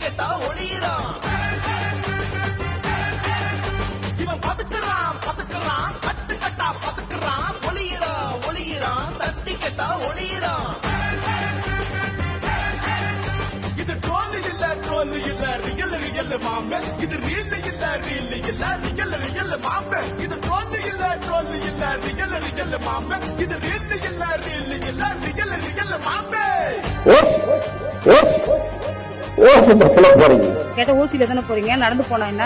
கேட்டா ஒளியிறான். இவன் பதுக்குறான் பதுக்குறான் கட்டு கட்டா பதுக்குறான். ஒளியிறான் ஒளியிறான் தட்டி கெட்டா ஒளியிறான். இது ட்ரோல் இல்ல ட்ரோல் இல்ல ரியல் ரியல் மாமே இது ரீல் இல்ல ரீல் இல்ல ரியல் ரியல் மாமே இது ட்ரோல் இல்ல ட்ரோல் இல்ல ரியல் ரியல் மாமே இது ரீல் இல்ல ரீல் இல்ல ரியல் ரியல் மாமே ஓஸ் சொல்ல போறீங்க. கேட்ட ஊசியில தானே போறீங்க? நடந்து போனா என்ன?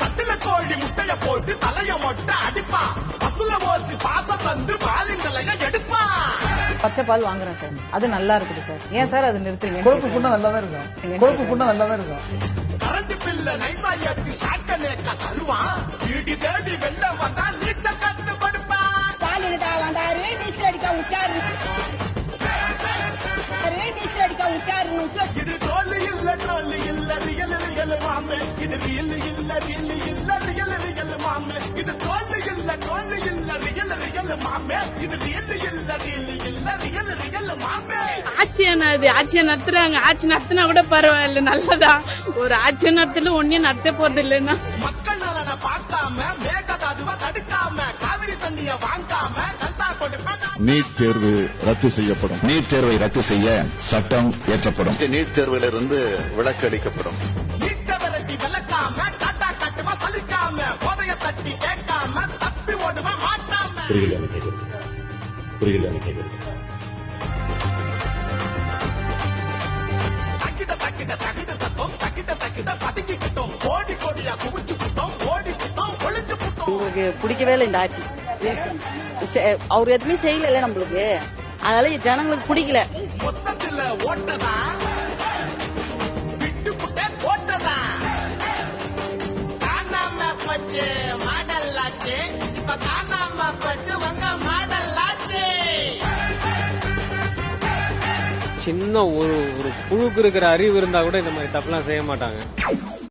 தட்டுல கோழி முட்டைய போட்டு தலைய மொட்டை அடிப்பான் பசுல ஓசி பாசம் வந்து பாலின் தலைய எடுப்பான் பச்சை பால் வாங்குறேன் சார். அது நல்லா இருக்குது சார். ஏன் சார் அது நிறுத்துறீங்க? கொழுப்பு புண்ணா நல்லா தான் இருக்கும். கொழுப்பு புண்ணா நல்லா தான் இருக்கும். கரண்ட் பில்ல நைசா ஏத்தி ஷாக்க நேக்க தருவான். வீடு தேடி வெள்ள வந்தா நீச்சல் கத்து படுப்பான் ஸ்டாலின் தான் வந்தாரு நீச்சல் அடிக்க விட்டாரு நீச்சல் அடிக்க விட்டாரு ரியல் மாமே இது ரியல் இல்ல ரியல் இல்ல ரியல் ரியல் மாமே. இது ட்ரோல் இல்ல ட்ரோல் இல்ல ரியல் ரியல் மாமே. இது ரியல் இல்ல ரியல் இல்ல ரியல் ரியல் மாமே. ஆட்சியை இது? ஆட்சியை நடத்துறாங்க. ஆட்சி நடத்தினா கூட பரவாயில்ல. நல்லதா? ஒரு ஆட்சியை நடத்தல ஒன்னும் நடத்த போறது இல்லைன்னா. மக்கள் நலனை பார்க்காம மேகதாதுவ தடுக்காம காவிரி தண்ணிய வாங்காம கல்தா கொடுப்பேன் நீட் தேர்வு ரத்து செய்யப்படும். நீட் தேர்வை ரத்து செய்ய சட்டம் இயற்றப்படும். நீட் தேர்விலிருந்து விலக்கு அளிக்கப்படும். குவிச்சு புட்டோம் ஓடி புட்டோம் ஒளிஞ்சு புட்டோம். உங்களுக்கு பிடிக்கவே இல்லை இந்த ஆட்சி. அவர் எதுவுமே செய்யல நம்மளுக்கு. அதனால ஜனங்களுக்கு பிடிக்கல. மொத்தத்துல ஓட்டதா விட்டு புட்ட பச்சு காணாம சின்ன ஒரு ஒரு புழுக்கு இருக்கிற அறிவு இருந்தா கூட இந்த மாதிரி தப்புலாம் செய்ய மாட்டாங்க.